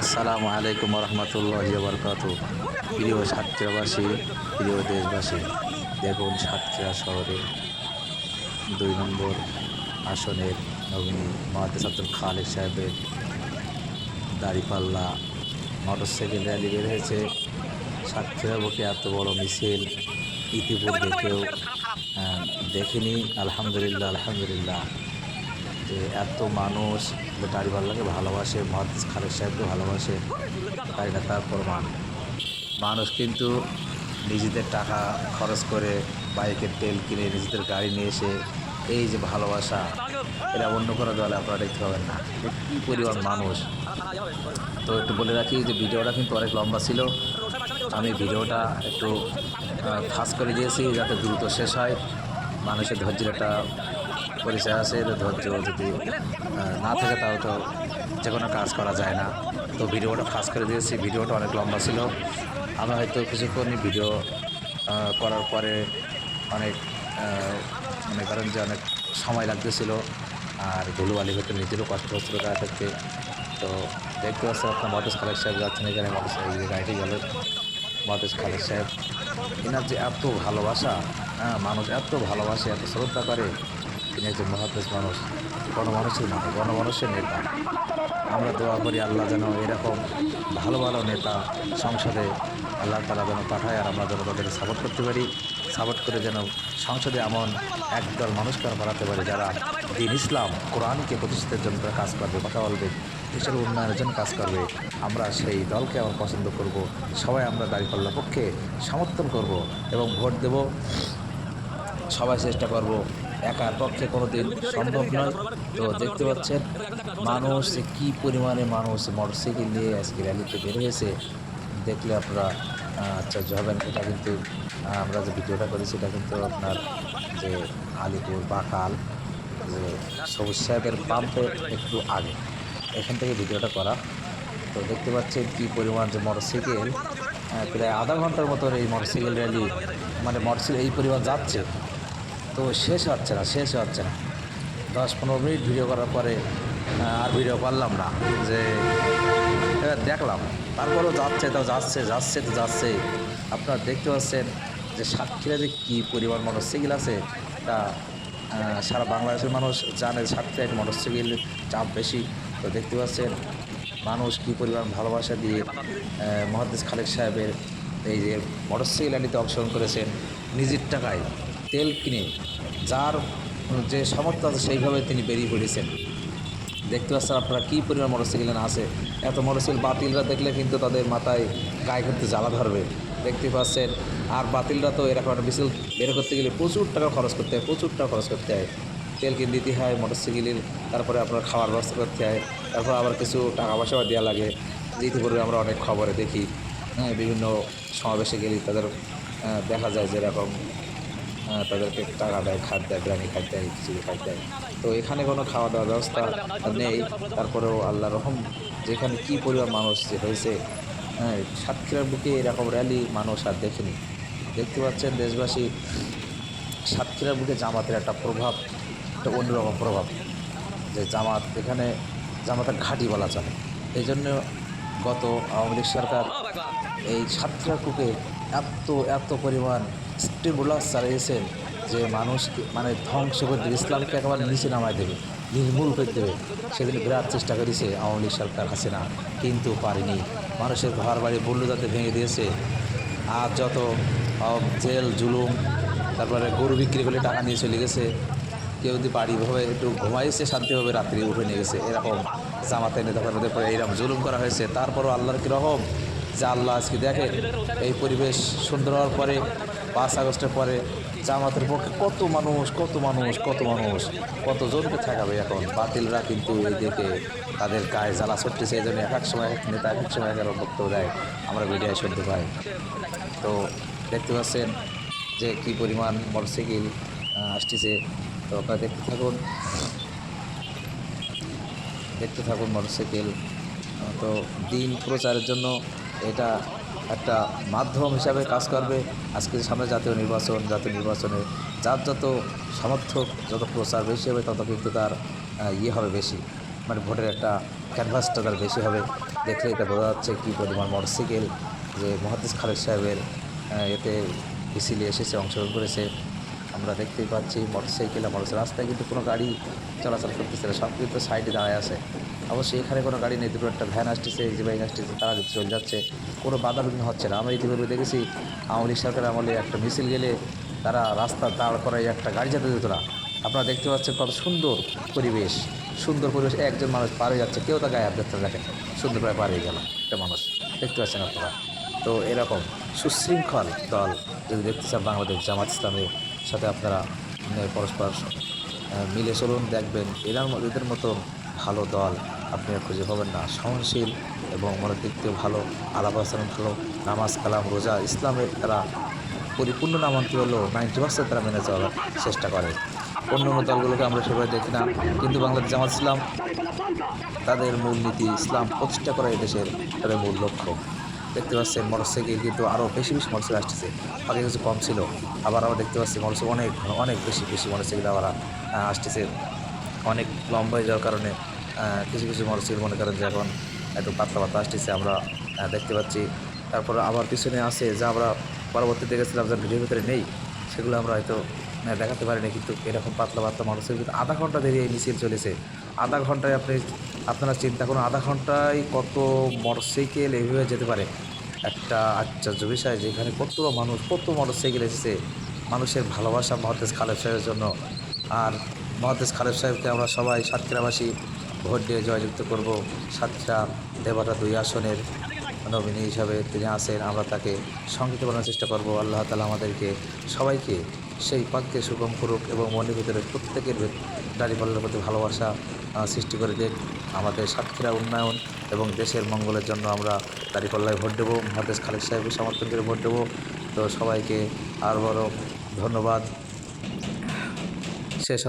আসসালামু আলাইকুম রহমতুল্লাহ বরকাত প্রিয় সাতক্ষীরাবাসী প্রিয় দেশবাসী, দেখুন সাতক্ষীরা শহরে দুই নম্বর আসনের নবীনী মহাদেশ আব্দুল খালেক সাহেবের দাড়িপাল্লা মোটরসাইকেল র্যালি বের হয়েছে। সাতক্ষীরা বুকে এত বড় মিছিল ইতিপূর্বে কেউ দেখিনি। আলহামদুলিল্লাহ আলহামদুলিল্লাহ। যে এত মানুষ দাড়িপাল্লাকে ভালোবাসে মহাদিস খালেক সাহেবকে ভালোবাসে, তাই না? তার প্রমাণ মানুষ কিন্তু নিজেদের টাকা খরচ করে বাইকের তেল কিনে নিজেদের গাড়ি নিয়ে এসে এই যে ভালোবাসা, এটা অন্য কোনো দলে আপনারা দেখতে পাবেন না। কী পরিমাণ মানুষ। তো একটু বলে রাখি যে ভিডিওটা কিন্তু অনেক লম্বা ছিল। আমি ভিডিওটা একটু ফাস্ট করে দিয়েছি যাতে দ্রুত শেষ হয়। মানুষের ধৈর্যের একটা পরিচয় আছে ধৈর্য যদি না থাকে তাহলে তো যে কোনো কাজ করা যায় না। তো ভিডিওটা ফাস্ট করে দিয়েছি, ভিডিওটা অনেক লম্বা ছিল। আমি হয়তো কিছুক্ষণ ভিডিও করার পরে অনেক মনে করেন যে অনেক সময় লাগতেছিল, আর ধুলোবালি হতে নিজেরও কষ্ট হচ্ছিল গায়ে থাকতে তো দেখতে পাচ্ছি আপনার মতেশ খালেক সাহেব যাচ্ছেন এখানে মতেশ গাড়িটি গেল। মতেশ খালেক সাহেব এনার যে এত ভালোবাসা হ্যাঁ মানুষ এত ভালোবাসে, এত শ্রদ্ধা করে তিনি একজন মহাদেশ মানুষ, গণমানুষের মানুষ গণমানুষের নেতা। আমরা দোয়া করি আল্লাহ যেন এরকম ভালো ভালো নেতা সংসদে আল্লাহ তালা যেন পাঠায় আর আমরা যেন তাদেরকে সাপোর্ট করতে পারি। সাপোর্ট করে যেন সংসদে এমন একদল মানুষকে বাড়াতে পারি যারা দিন ইসলাম, কোরআনকে প্রতিষ্ঠিতের জন্য কাজ করবে, কথা বলবে, দেশের উন্নয়নের জন্য কাজ করবে। আমরা সেই দলকে আমার পছন্দ করব, সবাই আমরা দাঁড়িপাল্লার পক্ষে সমর্থন করব এবং ভোট দেব। সবাই চেষ্টা করব একার পক্ষে কোনো দিন সম্ভব নয়। তো দেখতে পাচ্ছেন মানুষ কী পরিমাণে মানুষ মোটরসাইকেল নিয়ে আজকে র্যালিতে বের হয়েছে। দেখলে আপনারা আশ্চর্য হবেন। এটা কিন্তু আমরা যে ভিডিওটা করেছি এটা কিন্তু আপনার যে আলিপুর বাকাল যে সবুজ সাহেবের পাম্পের একটু আগে। এখান থেকে ভিডিওটা করা। তো দেখতে পাচ্ছেন কী পরিমাণ যে মোটরসাইকেল প্রায় আধা ঘণ্টার মতন এই মোটরসাইকেল র্যালি মানে মোটরসাইকেল এই পরিমাণ যাচ্ছে। তো শেষ হচ্ছে না শেষ হচ্ছে না। দশ পনেরো মিনিট ভিডিও করার পরে আর ভিডিও করলাম না যে দেখলাম। তারপরেও যাচ্ছে তো যাচ্ছে যাচ্ছে তো যাচ্ছে। আপনারা দেখতে পাচ্ছেন যে সাতক্ষীরা যে কী পরিমাণ মোটরসাইকেল আছে তা সারা বাংলাদেশের মানুষ জানে সাতক্ষীরায় মোটরসাইকেল চাপ বেশি। তো দেখতে পাচ্ছেন মানুষ কী পরিমাণ ভালোবাসা দিয়ে আহ, মহাদিস খালেক সাহেবের এই যে মোটরসাইকেল র্যালিতে অংশগ্রহণ করেছেন। নিজের টাকায় তেল কিনে যার যে সামর্থ্য আছে সেইভাবে তিনি বেরিয়ে পড়েছেন। দেখতে পাচ্ছেন আপনারা কী পরিমাণ মোটরসাইকেল আছে। এত মোটরসাইকেল বাতিলরা দেখলে কিন্তু তাদের মাথায় গায়ে করতে জ্বালা ধরবে। দেখতে পাচ্ছেন আর বাতিলরা তো এরকম একটা মিছিল বের করতে গেলে প্রচুর টাকা খরচ করতে হয় প্রচুর টাকা খরচ করতে হয়। তেল কিনে দিতে হয় মোটরসাইকেলের তারপরে আপনার খাওয়ার ব্যবস্থা করতে হয় তারপর আবার কিছু টাকা পয়সাও দেওয়া লাগে। যেতে পূর্বে আমরা অনেক খবরে দেখি হ্যাঁ বিভিন্ন সমাবেশে গেলে তাদের দেখা যায় যেরকম আহ, তাদেরকে টাকা দেয় খাদ দেয়, বিরিয়ানি খাদ দেয় কিছু খাদ দেয়। তো এখানে কোনো খাওয়া দাওয়ার ব্যবস্থা নেই। তারপরেও আল্লাহ রহম, যেখানে কী পরিমাণ মানুষ যে হয়েছে হ্যাঁ সাতক্ষীরার বুকে এরকম র্যালি মানুষ আর দেখেনি। দেখতে পাচ্ছেন দেশবাসী, সাতক্ষীরার বুকে জামাতের একটা প্রভাব, একটা অন্যরকম প্রভাব। যে জামাত এখানে, জামাতের ঘাঁটি বলা চলে। এই জন্য গত আওয়ামী লীগ সরকার এই সাতক্ষীরা কুকে এত এত পরিমাণ স্টিমুলাস চালিয়েছেন যে মানুষকে মানে ধ্বংস করে দেবে, ইসলামকে একেবারে নিচে নামায় দেবে, নির্মূল করে দেবে। সেদিন বিরাট চেষ্টা করেছে আওয়ামী লীগ সরকার হাসিনা, কিন্তু পারেনি। মানুষের ঘর বাড়ি বলল যাতে ভেঙে দিয়েছে। আর যত জেল, জুলুম, তারপরে গরু বিক্রি করে টাকা নিয়ে চলে গেছে। কেউ যদি বাড়িভাবে একটু ঘুমাইছে শান্তিভাবে রাত্রি উঠে নিয়ে গেছে। এরকম জামাতে নেতাদের মধ্যে পরে এইরকম জুলুম করা হয়েছে। তারপরও আল্লাহর কীরকম যে আল্লাহ আজকে দেখে, এই পরিবেশ সুন্দর হওয়ার পরে পাঁচ আগস্টের পরে জামাতের পক্ষে কত মানুষ কত মানুষ কত মানুষ, কতজনকে ঠেকাবে এখন? বাতিলরা কিন্তু এইদিকে তাদের গায়ে জ্বালা ছড়তেছে এই জন্য এক এক সময় এক নেতা এক এক সময় এক বক্তব্য দেয়। আমরা মিডিয়ায় শুনতে পাই। তো দেখতে পাচ্ছেন যে কী পরিমাণ মোটরসাইকেল আসতেছে। তো আপনারা দেখতে থাকুন। দেখতে থাকুন মোটরসাইকেল। তো দিন প্রচারের জন্য এটা একটা মাধ্যম হিসাবে কাজ করবে। আজকে সামনে জাতীয় নির্বাচন, জাতীয় নির্বাচনে যার যত সমর্থক, যত প্রচার বেশি হবে, তত কিন্তু তার ইয়ে হবে বেশি। মানে ভোটের একটা ক্যানভাসটা তার বেশি হবে। দেখলে এটা বোঝা যাচ্ছে কী পরিমাণ মোটরসাইকেল যে মহাদিস খালেদ সাহেবের এতে মিছিলে এসেছে, অংশগ্রহণ করেছে। আমরা দেখতেই পাচ্ছি মোটরসাইকেল মোটর রাস্তায় কিন্তু কোনো গাড়ি চলাচল করতেছে না, সব কিন্তু সাইডে দাঁড়ায় আছে। অবশ্যই এখানে কোনো গাড়ি নেই, দুটো একটা ভ্যান আসতেছে বাইক আসতেছে, তারা কিন্তু চলে যাচ্ছে। কোনো বাধা বিঘ্ন হচ্ছে না। আমরা ইতিপূর্বে দেখেছি, আওয়ামী সরকার আমলে একটা মিছিল গেলে তারা রাস্তা দাঁড় করায় একটা গাড়ি যেতে দিত না। আপনারা দেখতে পাচ্ছেন কত সুন্দর পরিবেশ সুন্দর পরিবেশ। একজন মানুষ পার হয়ে যাচ্ছে, কেউ তা গায়ে দেখতে দেখেন। সুন্দর প্রায় পার হয়ে গেল একটা মানুষ। দেখতে পাচ্ছেন আপনারা? তো এরকম। সুশৃঙ্খল দল যদি দেখতে চান বাংলাদেশ জামাত ইসলামের সাথে আপনারা পরস্পর মিলে চলুন, দেখবেন এনার ম- এদের মতো ভালো দল। আপনি আর খুঁজে পাবেন না। সহনশীল এবং মনের দিক থেকে ভালো, আলাপ আচরণ ভালো, নামাজ কালাম, রোজা, ইসলামের তারা পরিপূর্ণ নামান্তি হলেও নাইনটি পার্সেন্ট তারা মেনে চলার চেষ্টা করে। অন্য অন্য দলগুলোকে আমরা সেভাবে দেখি না। কিন্তু বাংলাদেশ জামাত ইসলাম তাদের মূলনীতি ইসলাম প্রতিষ্ঠা করা এই দেশের তাদের মূল লক্ষ্য। দেখতে পাচ্ছেন মোটরসাইকেল কিন্তু আরও বেশি বেশি মোটরসাইকেল আসতেছে। আগে কিছু কম ছিল, আবার আমরা দেখতে পাচ্ছি মোটরসাইকেল অনেক অনেক বেশি বেশি মোটরসাইকেল আবার আসতেছে। অনেক লম্বা হয়ে যাওয়ার কারণে কিছু কিছু মোটরসাইকেল মনে করেন যে এখন একটু পাতলা পাতলা আসতেছে, আমরা দেখতে পাচ্ছি। তারপর আবার পিছনে আছে যা আমরা পরবর্তীতে গেছিলাম যা ভিডিওর ভিতরে নেই, সেগুলো আমরা হয়তো আহ, দেখাতে পারিনি কিন্তু এরকম পাতলা পাতলা মানুষের কিন্তু আধা ঘণ্টা দেরি এই মিছিল চলেছে। আধা ঘন্টায় আপনি আপনারা চিন্তা করুন আধা ঘন্টায় কত মোটরসাইকেল এইভাবে যেতে পারে। একটা আশ্চর্য বিষয় যেখানে কত মানুষ কত মোটরসাইকেল এসেছে মানুষের ভালোবাসা মহাদেশ খালেদ সাহেবের জন্য। আর মহাদেশ খালেদ সাহেবকে আমরা সবাই সাতক্ষীরাবাসী ভোট দিয়ে জয়যুক্ত করব। সাতক্ষীরা দেবাটা দুই আসনের নমিনি হিসাবে তিনি আসেন আমরা তাকে সংগীত বানানোর চেষ্টা করব। আল্লাহ তালা আমাদেরকে সবাইকে সেই পাককে সুগম করুক এবং মনের ভিতরে প্রত্যেকের দাঁড়িপাল্লার প্রতি ভালোবাসা সৃষ্টি করে দিক। আমাদের সাতক্ষীরা উন্নয়ন এবং দেশের মঙ্গলের জন্য আমরা দাঁড়িপাল্লায় ভোট দেবো, মহাদেশ খালেদ সাহেবের সমর্থন করে ভোট দেবো। তো সবাইকে আর বড় ধন্যবাদ। শেষ